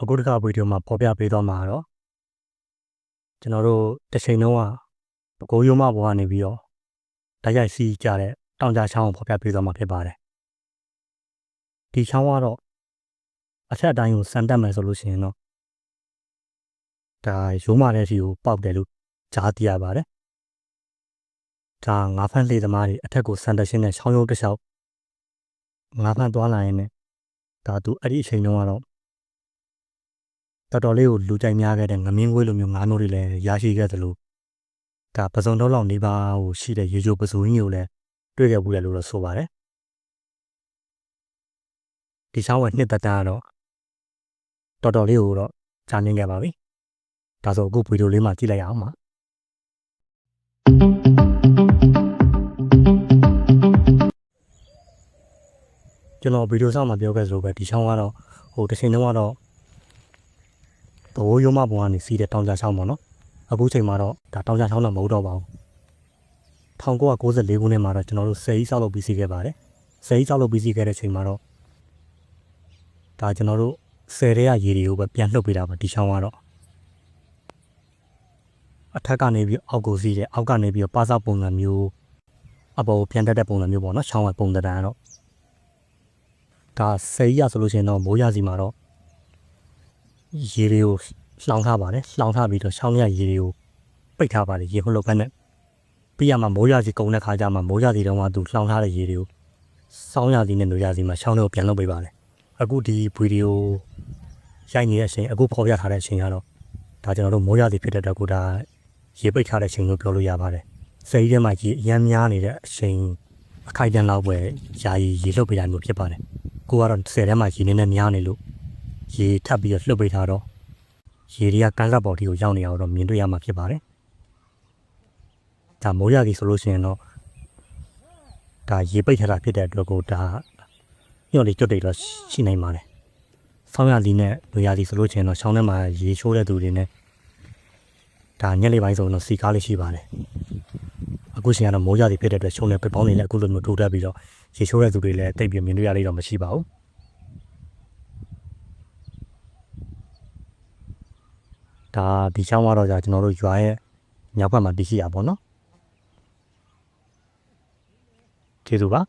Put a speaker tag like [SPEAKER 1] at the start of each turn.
[SPEAKER 1] အခုတစ်ခါဗီဒီယိုမှာပေါ်ပြပေးသွားမှာတော့ကျွန်တော်တို့တစ်ချိန်လုံးကပကိုးရုံးမဘောကနေပြီးတော့တိုက်ရိုက်စီးကြတဲ့တောင်ကြချောင်းကိုပေါ်ပြပေးသွားမှာဖြစ်ပါတယ်ဒီချောင်းကတော့အထက်အတိုင်းကိုစမ်းတက်မယ်ဆိုလို့ရှိရင်တော့ဒါရုံးမတဲ့စီကိုပေါက်တယ်လို့ကြားသိရပါတယ်ဒါငါးဖန့်လေသမားတွေအထက်ကိုစမ်းတက်ရှင်းတဲ့ချောင်းရုံးတစ်လျှောက်ငါးဖန့်သွားလာရင်လည်းဒါသူအဲ့ဒီအချိန်တုန်းကတော့ တော်တော်လေးကိုလူကြိုက်များခဲ့တဲ့ငမင်းခွေးလိုမျိုးငါးမျိုးတွေလည်းရရှိခဲ့သလိုဒါပစုံတော့လောက်နေပါဟိုရှိတဲ့ရေချိုပစုံကြီးကိုလည်းတွေ့ခဲ့ဘူးလေလို့တော့ဆိုပါတယ်ဒီချောင်းရဲ့နှစ်သက်တမ်းကတော့တော်တော်လေးကိုတော့ကြာမြင့်ခဲ့ပါပြီဒါဆိုအခုဗီဒီယိုလေးမှာကြည့်လိုက်ရအောင်ပါကျွန်တော်ဗီဒီယိုဆောင်မှာပြောခဲ့သလိုပဲဒီချောင်းကတော့ဟိုတစ်ချိန်တုန်းကတော့ ဘိုးရုံးမဘုံကနေစီးတဲ့တောင်ကြချောင်းပေါ့နော်အခုချိန်မှာတော့ဒါတောင်ကြချောင်းတော့မဟုတ်တော့ပါဘူး1994ခုနှစ်မှာတော့ကျွန်တော်တို့ဆယ်ကြီးဆောက်လုပ်ပြီးစီးခဲ့ပါတယ်ဆယ်ကြီးဆောက်လုပ်ပြီးစီးခဲ့တဲ့ချိန်မှာတော့ဒါကျွန်တော်တို့ဆယ်ရဲရရေတွေကိုပဲပြန်လှုပ်ပေးတာပါဒီချောင်းကတော့အထက်ကနေပြီးအောက်ကိုစီးတယ်အောက်ကနေပြီးတော့ပါစပုံစံမျိုးအပေါ်ကိုပြန်တက်တဲ့ပုံစံမျိုးပေါ့နော်ချောင်းဝပုံစံတန်းကတော့ဒါဆယ်ကြီးရဆိုလို့ရှိရင်တော့မိုးရစီမှာတော့ ရေတွေကိုလှောင်ထားပါတယ်လှောင်ထားပြီးတော့ချောင်းရရေတွေကိုပိတ်ထားပါတယ်ရေမလှုပ်ခန်းနဲ့ပြီးရမှာမိုးရစီကုန်းတဲ့ခါကျမှမိုးရစီတုံးကသူလှောင်ထားတဲ့ရေတွေကိုစောင်းရစီနဲ့နွေရစီမှာချောင်းတွေကိုပြန်လုပ်ပေးပါတယ်အခုဒီဗီဒီယိုရိုက်နေတဲ့အချိန်အခုဖော်ပြထားတဲ့အချိန်ကတော့ဒါကျွန်တော်တို့မိုးရစီဖြစ်တဲ့အတွက်ကိုဒါရေပိတ်ထားတဲ့အချိန်လို့ပြောလို့ရပါတယ်စိတ်ထဲမှာရေအများများနေတဲ့အချိန်အခိုက်အတန့်လောက်ပဲယာယီရေလှုပ်ပေးတာမျိုးဖြစ်ပါတယ်ကိုကတော့ဆယ်ထဲမှာရေနေနဲ့များနေလို့ ရေထပ်ပြီးတော့လှုပ်ပေးထားတော့ရေတွေကကန်းစားပေါ်တီကိုရောက်နေအောင်တော့မြင်တွေ့ရမှာဖြစ်ပါတယ်။ဒါမိုးရကြီးဆိုလို့ရှိရင်တော့ဒါရေပိတ်ထားတာဖြစ်တဲ့အတွက်ကိုဒါညော့လေးကြွတ်တိတ်တော့ရှိနိုင်ပါတယ်။ဆောင်းရည်နဲ့နွေရည်ဆိုလို့ရှိရင်တော့ချောင်းထဲမှာရေချိုးတဲ့သူတွေနဲ့ဒါညက်လေးပိုင်းဆိုတော့စီကားလေးရှိပါတယ်။အခုချိန်ကတော့မိုးရည်ဖြစ်တဲ့အတွက်ချုံနဲ့ပစ်ပေါင်းနေလည်းအခုလိုမျိုးထိုးတက်ပြီးတော့ရေချိုးတဲ့သူတွေလည်းတိတ်ပြီးမြင်တွေ့ရလိမ့်တော့မရှိပါဘူး။ ဒါဒီချောင်းကတော့じゃကျွန်တော်တို့ရွာရဲ့မြောက်ဘက်မှာတည်ရှိရပါဘောเนาะကျေးဇူးပါ